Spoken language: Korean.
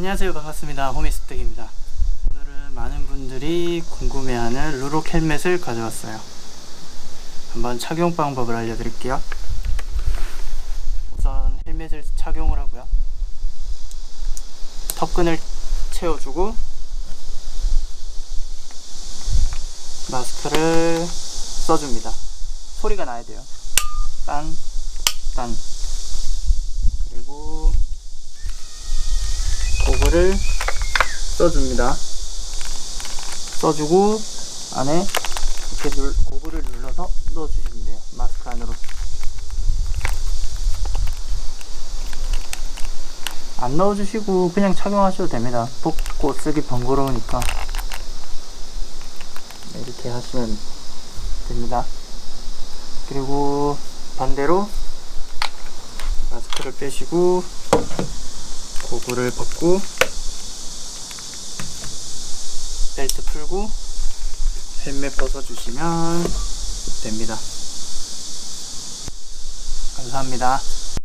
안녕하세요. 반갑습니다. 호미스택입니다. 오늘은 많은 분들이 궁금해하는 루록 헬멧을 가져왔어요. 한번 착용 방법을 알려드릴게요. 우선 헬멧을 착용을 하고요. 턱끈을 채워주고 마스크를 써줍니다. 소리가 나야 돼요. 딴, 딴 그리고 고글을 써줍니다. 써주고 안에 이렇게 눌, 고글을 눌러서 넣어주시면 돼요. 마스크 안으로. 안 넣어주시고 그냥 착용하셔도 됩니다. 뽑고 쓰기 번거로우니까 네, 이렇게 하시면 됩니다. 그리고 반대로 마스크를 빼시고 고글을 벗고 벨트 풀고 헬멧 벗어주시면 됩니다. 감사합니다.